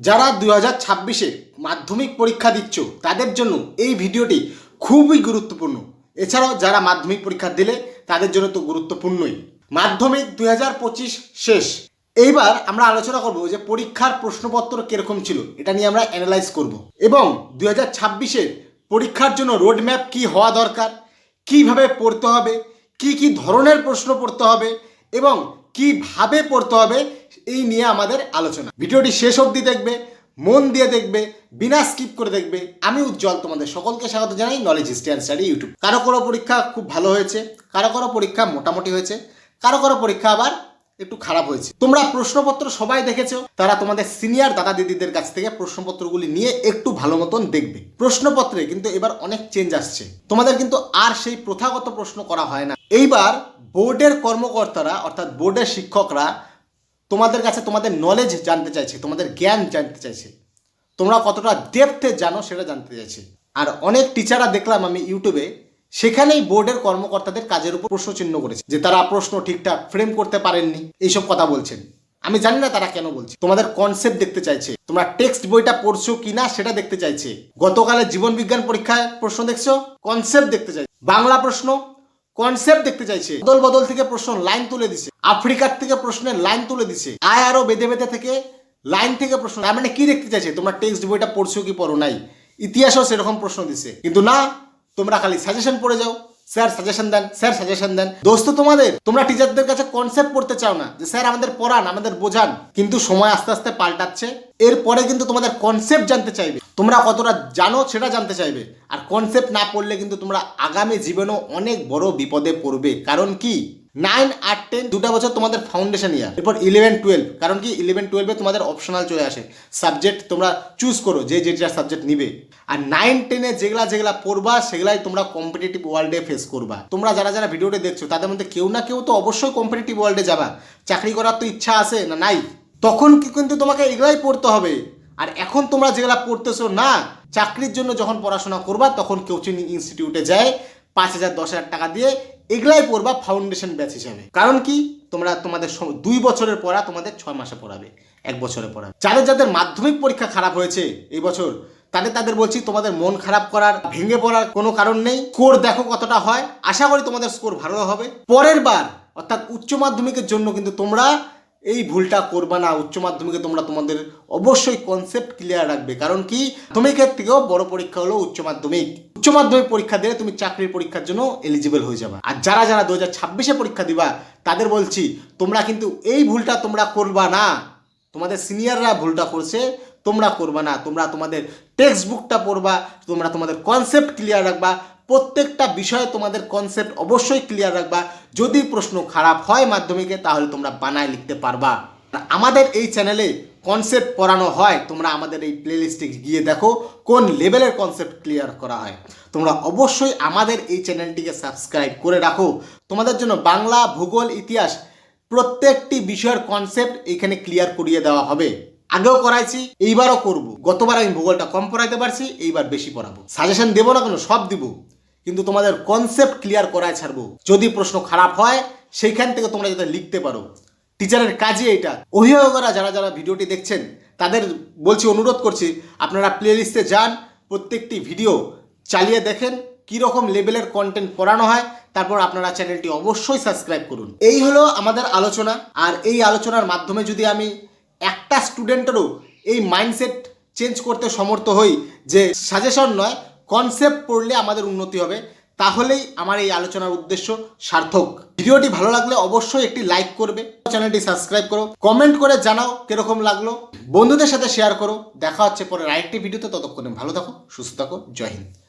যারা দুই হাজার ছাব্বিশে মাধ্যমিক পরীক্ষা দিচ্ছ, তাদের জন্য এই ভিডিওটি খুবই গুরুত্বপূর্ণ। এছাড়াও যারা মাধ্যমিক পরীক্ষা দিলে, তাদের জন্য তো গুরুত্বপূর্ণই। মাধ্যমিক দুই হাজার পঁচিশ শেষ। এইবার আমরা আলোচনা করব যে পরীক্ষার প্রশ্নপত্র কীরকম ছিল, এটা নিয়ে আমরা অ্যানালাইজ করব। এবং দুই হাজার ছাব্বিশের পরীক্ষার জন্য রোডম্যাপ কি হওয়া দরকার, কীভাবে পড়তে হবে, কি কি ধরনের প্রশ্ন পড়তে হবে, এবং কীভাবে পড়তে হবে এই নিয়ে আমাদের আলোচনা। ভিডিওটি শেষ অবধি দেখবে, মন দিয়ে দেখবে, বিনা স্কিপ করে দেখবে। আমি উজ্জ্বল, তোমাদের সকলকে স্বাগত জানাই knowledge history and study YouTube কারও কারও পরীক্ষা খুব ভালো হয়েছে, কারও কারও পরীক্ষা মোটামুটি হয়েছে, কারও কারও পরীক্ষা আবার একটু খারাপ হয়েছে। তোমরা প্রশ্নপত্র সবাই দেখেছ, তারা তোমাদের সিনিয়র দাদা দিদিদের কাছ থেকে প্রশ্নপত্রগুলি নিয়ে একটু ভালো মতন দেখবে। প্রশ্নপত্রে কিন্তু এবার অনেক চেঞ্জ আসছে। তোমাদের কিন্তু আর সেই প্রথাগত প্রশ্ন করা হয় না। এইবার বোর্ডের কর্মকর্তারা, অর্থাৎ বোর্ডের শিক্ষকরা তোমাদের কাছে তোমাদের নলেজ জানতে চাইছে, তোমাদের জ্ঞান জানতে চাইছে। তোমরা কতটা ডেপথে জানো সেটা জানতে চাইছে। আর অনেক টিচাররা দেখলাম আমি ইউটিউবে, সেখানেই বোর্ডের কর্মকর্তাদের কাজের উপর প্রশ্ন চিহ্ন করেছে, যে তারা প্রশ্ন ঠিকঠাক ফ্রেম করতে পারেননি, এইসব কথা বলছেন। আমি জানি না তারা কেন বলছে। তোমাদের কনসেপ্ট দেখতে চাইছে। তোমরা টেক্সট বইটা পড়ছো কিনা সেটা দেখতে চাইছে। গতকালে জীবন বিজ্ঞান পরীক্ষায় প্রশ্ন দেখছ? কনসেপ্ট দেখতে চাইছে। বাংলা প্রশ্ন কনসেপ্ট দেখতে চাইছে। বদল বদল থেকে প্রশ্ন লাইন তুলে দিছে। আফ্রিকার থেকে প্রশ্নের লাইন তুলে দিছে। আয় আরও বেঁধে বেঁধে থেকে লাইন থেকে প্রশ্ন তার মানে কি দেখতে চাইছে? তোমরা টেক্সট বইটা পড়ছো কি পড়ো নাই? ইতিহাসও সেরকম প্রশ্ন দিছে। কিন্তু না, তোমরা খালি সাজেশন পড়ে যাও। স্যার সাজেশন দেন। স্যার সাজেশন দেন। দোস্ত তোমাদের, তোমরা টিচারদের কাছে কনসেপ্ট পড়তে চাও না যে স্যার আমাদের পড়ান, আমাদের বোঝান। কিন্তু সময় আস্তে আস্তে পাল্টাচ্ছে। এরপরে কিন্তু তোমাদের কনসেপ্ট জানতে চাইবে। তোমরা কতটা জানো সেটা জানতে চাইবে। আর কনসেপ্ট না পড়লে কিন্তু তোমরা আগামী জীবনেও অনেক বড় বিপদে পড়বে। কারণ কি? নাইন আর টেন দুটা বছর তোমাদের ফাউন্ডেশন ইয়ার এরপর ইলেভেন টুয়েলভ কারণ কি? ইলেভেন টুয়েলভে তোমাদের অপশনাল চলে আসে। সাবজেক্ট তোমরা চুজ করো যে যেটা সাবজেক্ট নিবে। আর নাইন টেনে যেগুলা যেগুলা পড়বা, সেগুলাই তোমরা কম্পিটিটিভ ওয়ার্ল্ডে ফেস করবা। তোমরা যারা যারা ভিডিওটা দেখছ, তাদের মধ্যে কেউ না কেউ তো অবশ্যই কম্পিটিটিভ ওয়ার্ল্ডে যাবা। চাকরি করার তো ইচ্ছা আছে না নাই? তখন কিন্তু তোমাকে এগুলাই পড়তে হবে। আর এখন তোমরা যেগুলা পড়তেছো না, চাকরির জন্য যখন পড়াশোনা করবা, তখন কোচিং ইনস্টিটিউটে যায়, পাঁচ হাজার, দশ হাজার টাকা দিয়ে এগুলাই পড়বা ফাউন্ডেশন ব্যাচ হিসাবে। কারণ কি? তোমরা তোমাদের দুই বছরের পড়া তোমাদের ছয় মাসে পড়াবে, এক বছরে পড়াবে। যাদের যাদের মাধ্যমিক পরীক্ষা খারাপ হয়েছে এই বছর, তাদের তাদের বলছি, তোমাদের মন খারাপ করার, ভেঙে পড়ার কোনো কারণ নেই। স্কোর দেখো কতটা হয়। আশা করি তোমাদের স্কোর ভালো হবে। পরের বার, অর্থাৎ উচ্চ মাধ্যমিকের জন্য কিন্তু তোমরা এই ভুলটা করবা না, উচ্চ মাধ্যমিকে তোমরা তোমাদের অবশ্যই কনসেপ্ট ক্লিয়ার রাখবে। কারণ কি? তুমি মাধ্যমিকের থেকেও বড় পরীক্ষা হলো উচ্চ মাধ্যমিক। উচ্চ মাধ্যমিক পরীক্ষা দিলে তুমি চাকরির পরীক্ষার জন্য এলিজিবল হয়ে যাবে। আর যারা যারা দু হাজার ছাব্বিশে পরীক্ষা দিবা, তাদের বলছি, তোমরা কিন্তু এই ভুলটা তোমরা করবা না। তোমাদের সিনিয়ররা ভুলটা করছে, তোমরা করবা না। তোমরা তোমাদের টেক্সট বুকটা পড়বা, তোমরা তোমাদের কনসেপ্ট ক্লিয়ার রাখবা। প্রত্যেকটা বিষয়ে তোমাদের কনসেপ্ট অবশ্যই ক্লিয়ার রাখবা। যদি প্রশ্ন খারাপ হয় মাধ্যমিকে, তাহলে তোমরা বানায় লিখতে পারবা। আমাদের এই চ্যানেলে কনসেপ্ট পড়ানো হয়, তোমরা আমাদের এই প্লেলিস্টে গিয়ে দেখো কোন লেভেলের কনসেপ্ট ক্লিয়ার করা হয়। তোমরা অবশ্যই আমাদের এই চ্যানেলটিকে সাবস্ক্রাইব করে রাখো। তোমাদের জন্য বাংলা ভূগোল ইতিহাস প্রত্যেকটি বিষয়ের কনসেপ্ট এখানে ক্লিয়ার করিয়ে দেওয়া হবে। আগেও করাইছি এইবারও করব। গতবার আমি ভূগোলটা কম পড়াইতে পারছি, এইবার বেশি পড়াবো। সাজেশন দেবো না কেন, সব দিব। কিন্তু তোমাদের কনসেপ্ট ক্লিয়ার করায় ছাড়বো। যদি প্রশ্ন খারাপ হয়, সেইখান থেকে তোমরা যাতে লিখতে পারো। টিচারের কাজই এটা অভিভাবকরা যারা যারা ভিডিওটি দেখছেন, তাদের বলছি, অনুরোধ করছি, আপনারা প্লেলিস্টে যান, প্রত্যেকটি ভিডিও চালিয়ে দেখেন, কীরকম লেভেলের কন্টেন্ট পড়ানো হয়, তারপর আপনারা চ্যানেলটি অবশ্যই সাবস্ক্রাইব করুন। এই হলো আমাদের আলোচনা। আর এই আলোচনার মাধ্যমে যদি আমি একটা স্টুডেন্টেরও এই মাইন্ডসেট চেঞ্জ করতে সমর্থ হই, যে সাজেশন নয় কনসেপ্ট পড়লে আমাদের উন্নতি হবে। তাহলেই আমার এই আলোচনার উদ্দেশ্য সার্থক। ভিডিওটি ভালো লাগলে অবশ্যই একটি লাইক করবে। চ্যানেলটি সাবস্ক্রাইব করো। কমেন্ট করে জানাও কীরকম লাগল। বন্ধুদের সাথে শেয়ার করো। দেখা হচ্ছে পরে আরেকটি ভিডিওতে। ততক্ষণে ভালো থাকো, সুস্থ থাকো। জয় হিন্দ।